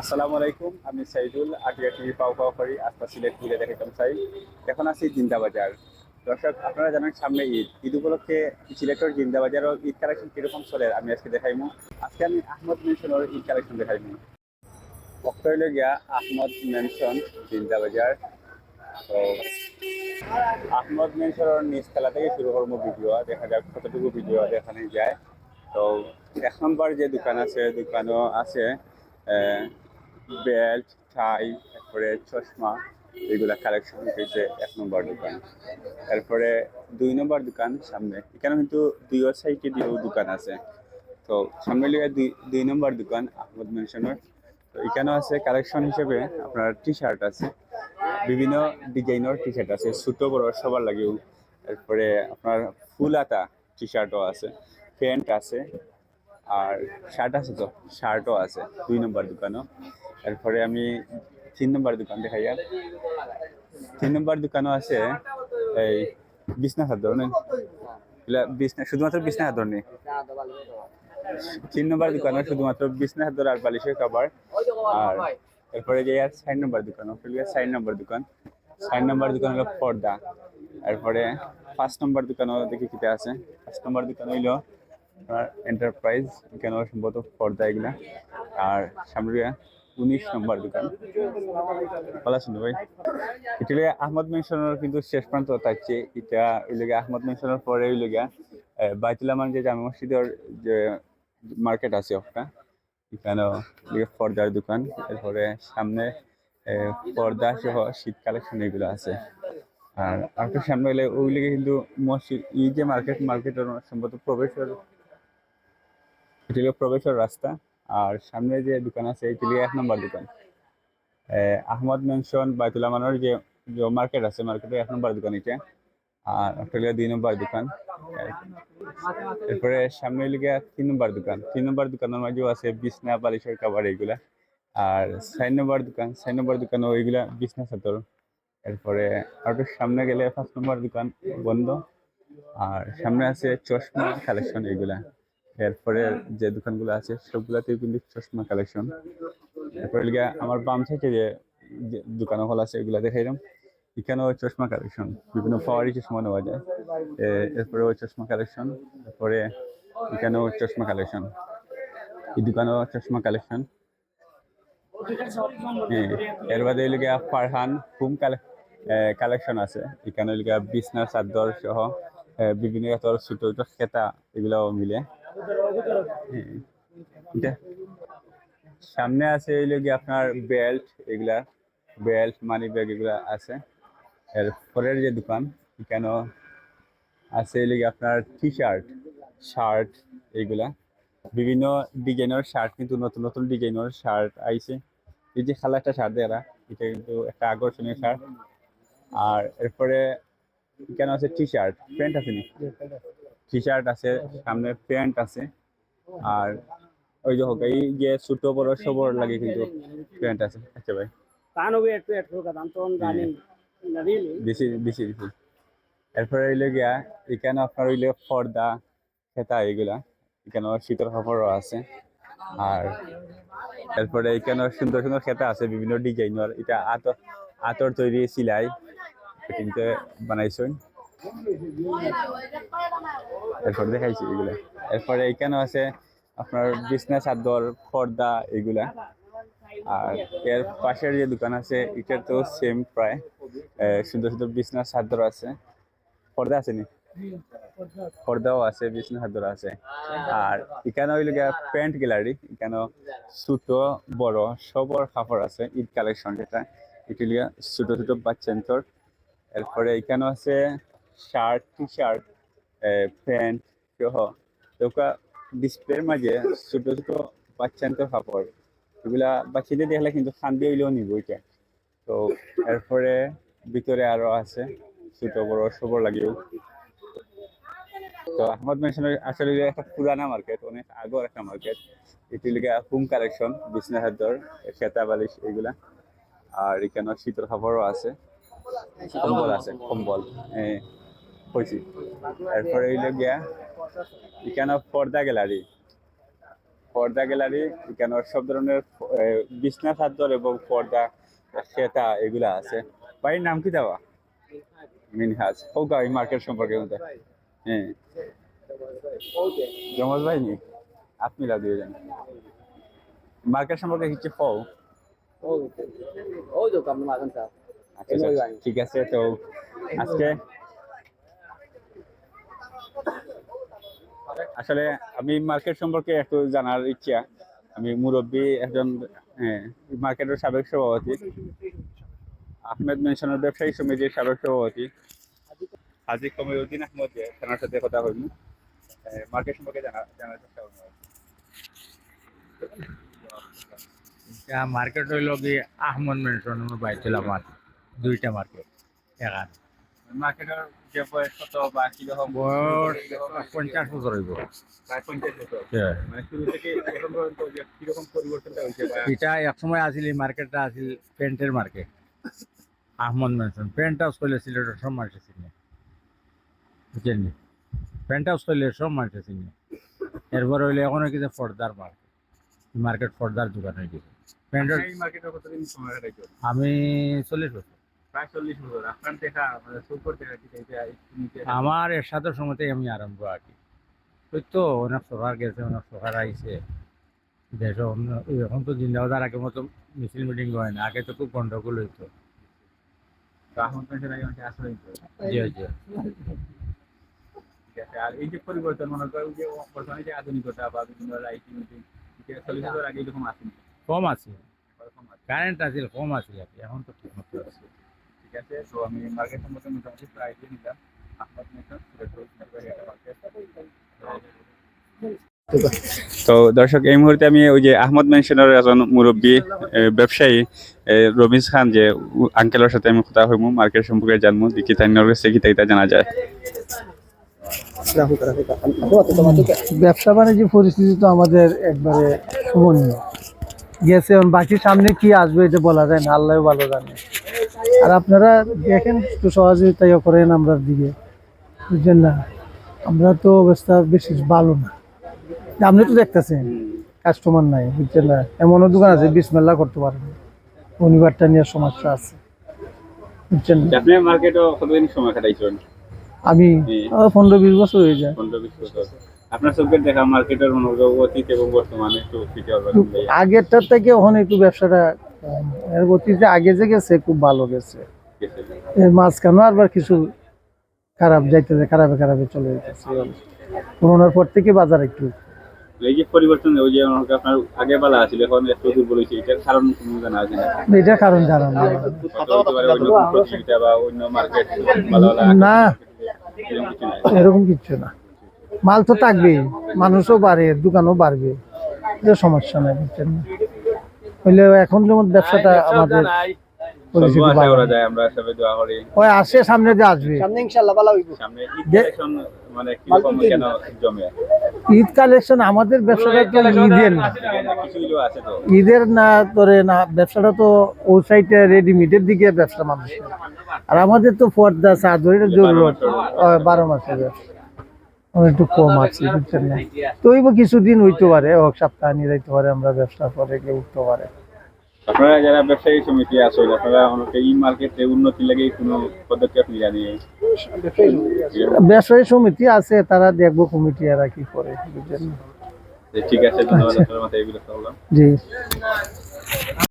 আসসালামু আলাইকুম, আমি সাইদুল, আটিয়া টিভি, পাও পাও করি, আজকে সিলেট ঘুরে দেখাইতাম চাই এখন আছি জিন্দা বাজার দর্শক, আপনারা জানেন সামনে ঈদ। ঈদ উপলক্ষে সিলেটের জিন্দা বাজারও ঈদ কালেকশন কীরকম চলে, আমি আজকে দেখাইমু। আজকে আমি আহমদ মেনশনের ঈদ কালেকশন দেখাইমু। অক্টোবর গিয়া আহমদ মেনশন জিন্দা বাজার তো, আহমদ মেনশনের নিচতলা থেকে শুরু করব ভিডিও, দেখা যাক কতটুকু ভিডিও দেখানো যায়। তো, এক নম্বর যে দোকান আছে, দোকানও আছে বেল্ট, টাই, তারপরে চশমা, এগুলা কালেকশন হয়েছে এক নম্বর দোকান। তারপরে দুই নম্বর দোকান সামনে। এখানে কিন্তু দুই সাইডে দিয়েও দোকান আছে। তো সামনে লিগে দুই দুই নম্বর দোকান, আহমদ মেনশনের তো এখানেও আছে কালেকশন হিসেবে আপনার টি শার্ট আছে। বিভিন্ন ডিজাইনের টি শার্ট আছে। ছোটো, বড়, সবার লাগেও। তারপরে আপনার ফুল আতা টি শার্টও আছে। প্যান্ট আছে। আর শার্ট আছে তো? শার্টও আছে দুই নম্বর দোকানও। তারপরে আমি তিন নম্বর দোকান দেখাইয়া তিন নম্বর দোকানও আছে, এই বিছনা চাদর নেই বিছনা শুধুমাত্র বিছনা নেই তিন নম্বর দোকানও শুধুমাত্র বিছনা চাদর আর বালিশের কাবার আর এরপরে যে আর সাইড নম্বর দোকান সাইড নম্বর দোকান। সাইড নম্বর দোকান হলো পর্দা। এরপরে পাঁচ নম্বর দোকানও দেখি কিটা আছে। পাঁচ নম্বর দোকান হইল এন্টারপ্রাইজ এখানে সম্ভবত পর্দা এগুলা। আর সামনে উনিশ নম্বর দোকান। ভালো আছেন ভাই? এটা আহমদ মেনশনের কিন্তু শেষ প্রান্ত থাকছে এটা ওই আহমদ মেনশনের পরে ওই লাগে বাইতুলামান যে জামা মসজিদের যে মার্কেট আছে একটা এখানে পর্দার দোকান। এরপরে সামনে পর্দা সহ শীত কালেকশন এগুলো আছে। আর আরেকটু সামনে গেলে ওই কিন্তু মসজিদ, এই যে মার্কেট, মার্কেটের সম্ভবত প্রবেশের, এটা প্রবেশের রাস্তা। আর সামনে যে দোকান আছে এটি এক নম্বর দোকান। আহ, আহমদ মেনশন বাইতুল্লাহ মানোর যে মার্কেট আছে মার্কেটে এক নম্বর দোকান এটা। আর একটা দুই নম্বর দোকান। এরপরে সামনে লিগে তিন নম্বর দোকান। তিন নম্বর দোকানের মাঝেও আছে বিছনা বালিশের কাবার এইগুলা। আর চার নম্বর দোকান চার নম্বর দোকানও ওইগুলা বিছনা চাদর। এরপরে আর সামনে গেলে পাঁচ নম্বর দোকান বন্ধ। আর সামনে আছে চশমা কালেকশন এগুলা এরপরে যে দোকানগুলো আছে, সবগুলাতেই কিন্তু চশমা কালেকশন এরপরে আমার বাম সাইডে যে দোকান হল আছে এগুলা দেখাইলাম। এখানেও চশমা কালেকশন বিভিন্ন পাওয়ারি চশমা নেওয়া যায়। এ- এরপরে ওই চশমা কালেকশন তারপরে এখানেও চশমা কালেকশন এই দোকানেও চশমা কালেকশন হ্যাঁ এর বাদে লিগে ফারহান হোম কালেকশন আছে। এখানে লিগে বিছনা, চাদর সহ বিভিন্ন ছোট ছোট খেতা এগুলাও মিলে। সামনে আছে এই লিগে আপনার বেল্ট এগুলা বেল্ট মানি ব্যাগ এগুলা আছে। এর পরের যে দোকান, কেন আছে এই লিগে আপনার টি শার্ট শার্ট এইগুলা বিভিন্ন ডিজাইনের শার্ট কিন্তু নতুন নতুন ডিজাইনের শার্ট আইছে। এই যে খালা একটা শার্ট দেয়া, এটা কিন্তু একটা আকর্ষণীয় শার্ট আর এরপরে এখানে আছে টি শার্ট প্যান্ট আছে নি টি শার্ট আছে সামনে প্যান্ট আছে। আর ওই যে হোক এই যে ছোট বড় সবর লাগে কিন্তু প্যান্ট আছে। আচ্ছা ভাই। হ্যাঁ। দিছি দিছি এরপরে হইলে গিয়া এখানে আপনার হইলে ফর্দা খেতা এগুলা। এখানে শীতের কাপড়ও আছে। আর এরপরে এখানে সুন্দর সুন্দর খেতা আছে বিভিন্ন ডিজাইনের এটা আতর আতর তৈরি সিলাই। বানাইছেন। এরপরে দেখাইছি এগুলা। এরপরে এখানে আছে আপনার বিছনা, চাদর, পর্দা, এগুলা। আর এর পাশের যে দোকান আছে, এটার তো সেম প্রায়। সুন্দর সুন্দর বিছনা, চাদর আছে। পর্দা আছে নি? পর্দাও আছে, বিছনা, চাদর আছে। আর এখানে হইল প্যান্ট গ্যালারি এখানে ছোট, বড়, সবর কাপড় আছে, ঈদ কালেকশন যেটা। এটি ছোট ছোট বাচ্চান্তর এরপরে এখানে আছে শার্ট টি শার্ট প্যান্ট সহ তোকা ডিসপ্লের মাঝে ছোট ছোট বাচ্চান্তর কাপড়। এগুলা বাচ্চাদের দেখলে কিন্তু খান্দি হইলেও নিব এটা। তো এরপরে ভিতরে আরও আছে, ছোট, বড়, সবর লাগেও। তো আহমদ মেনশনের আসলে একটা পুরানা মার্কেট, অনেক আগর একটা মার্কেট। এটি লিগে হোম কালেকশন, বিছনা হাতর খেতা, বালিশ এগুলা। আর এখানে শীতল খাবারও আছে। কম্বল আছে, কম্বল। হয়েছি এরপরে গিয়া এখানে পর্দা গ্যালারি পর্দা গ্যালারি এখানে সব ধরনের বিছনা চাদর এবং পর্দা সেটা এগুলা আছে বাড়ির নাম কি দেওয়া মিনহাজ হোক এই মার্কেট সম্পর্কে মধ্যে হ্যাঁ জমজ ভাই নি আপনি লাভ দিয়ে যান মার্কেট সম্পর্কে কিছু হও আচ্ছা, আচ্ছা, ঠিক আছে তো আজকে আসলে আমি মার্কেট সম্পর্কে একটু জানার ইচ্ছা। আমি মুরব্বী একজন হ্যাঁ, মার্কেটের সাবেক সভাপতি। আহমেদ মেনশনের ব্যবসায়ী সমিতির সাবেক সভাপতি। হাজি কমিউদ্দিন আহমদ তার সাথে কথা হইল মার্কেট সম্পর্কে জানা জানার চেষ্টা করব। মার্কেট হইল কি আহমদ মেনশন বাইছিল আমার দুইটা মার্কেট এখান মার্কেটের যে বয়স বা কীরকম বয়স পঞ্চাশ বছর হইব। প্রায় পঞ্চাশ বছর? হ্যাঁ। মানে এটা এক সময় আসিল এই মার্কেটটা আসিল পেন্টের market. Ahmed mansion paint house করলে সিলেটের সব মানুষ চিনে। বুঝছেন নি? পেন্ট হাউস করলে সব মানুষ চিনে। এরপর হইলে এখন হয়ে গেছে ফর্দার মার্কেট মার্কেট ফর্দার দোকান হয়ে গেছে। পেন্টের কাটাইছো? আমি চল্লিশ বছর। মানে আছে আমার এর সাথে সময়তেই আমি আরম্ভ আর কি। ওই তো অনেক সরকার গেছে অনেক সরকার আইছে। দেশ এখন তো জিন্দাবাজার আগে মতো মিছিল মিটিং হয় না আগে তো খুব গন্ডগোল হইতো। আছে আর এই যে পরিবর্তন মনে যে বর্তমানে যে আধুনিকতা বা বিভিন্ন আইটি মিটিং চল্লিশ আগে এরকম আসেনি। কম আছে। এরকম আছে। কম কি এখন তো ঠিক মতো আছে। ঠিক আছে? তো আমি মার্কেট সম্পর্কে মোটামুটি প্রায় আইডিয়া নিলাম আহমদ মার্কেট তো দর্শক এই মুহূর্তে আমি ওই যে আহমদ মেনশনের একজন মুরব্বী ব্যবসায়ী রবিজ খান যে আঙ্কেলের সাথে আমি কথা হইমু মার্কেট সম্পর্কে জানব দেখি তাই কাছে কি তাইটা জানা যায়। ব্যবসা বাণিজ্য পরিস্থিতি তো আমাদের একবারে শোভনীয়। গেছে বাকি সামনে কি আসবে এটা বলা যায় না আল্লাহ ভালো জানে। আর আপনারা দেখেন একটু সহযোগিতা করেন আমরা দিকে। বুঝছেন না? আমরা তো অবস্থা বেশি ভালো না। আপনি তো দেখতেছেন কাস্টমার নাই বুঝছেন না? এমনও দোকান আছে বিসমেল্লা করতে পারেন। শনিবারটা নিয়ে সমস্যা আছে। বুঝছেন আপনি মার্কেটও কতদিন সময় কাটাইছেন? আমি। পনেরো বিশ বছর হয়ে যায়। পনেরো বিশ বছর। আপনার চোখের দেখা মার্কেটের অনুভব অতীত এবং বর্তমানে একটু আগেরটার থেকে এখন একটু ব্যবসাটা। এর গতিতে আগে যে গেছে খুব ভালো গেছে। এর মাঝখানেও আবার কিছু খারাপ যাইতেছে খারাপে খারাপে চলে যেতেছে করোনার পর থেকে বাজার একটু এই যে পরিবর্তন ওই যে আপনার আগে বেলা আছিল এখন একটু দুর্বল হয়েছে এটার কারণ কোনো জানা আছে না এটা কারণ জানা না প্রতিযোগিতা বা অন্য মার্কেট এরকম কিচ্ছু না। মাল তো থাকবেই মানুষও বাড়ে দোকানও বাড়বে সমস্যা নাই বুঝছেন না? হইলে এখন যেমন ব্যবসাটা আমাদের সর্ব পরিস্থিতি আশা ভালো। করা না। যায় আমরা সবাই দোয়া করি। ওই আসে সামনে যে আসবে। সামনে ইনশাআল্লাহ ভালো হইব। সামনে ঈদ কালেকশন মানে ঈদ কালেকশন আমাদের ব্যবসাটা তো ঈদের না। কিছু কিছু আছে তো। ঈদের না ধরে না ব্যবসাটা তো ও সাইডে রেডিমেডের দিকে ব্যবসা মানুষ আর আমাদের তো পর্দা চাদরের জরুরত। আহ, বারো মাসের ব্যবসা একটু কম আছে বুঝছেন না? তো ওই কিছুদিন হইতে পারে হোক সপ্তাহ নিয়ে যাইতে পারে আমরা ব্যবসা করে কেউ উঠতে পারে। আপনারা যারা ব্যবসায়ী সমিতি আছেন আপনারা অনেকে ই মার্কেটে উন্নতি লাগে কোনো পদক্ষেপ নিয়ে ব্যবসায়ী সমিতি আছে তারা দেখব কমিটি এরা কি করে বুঝছেন ঠিক আছে ধন্যবাদ আপনার মাথায় এগুলো জি।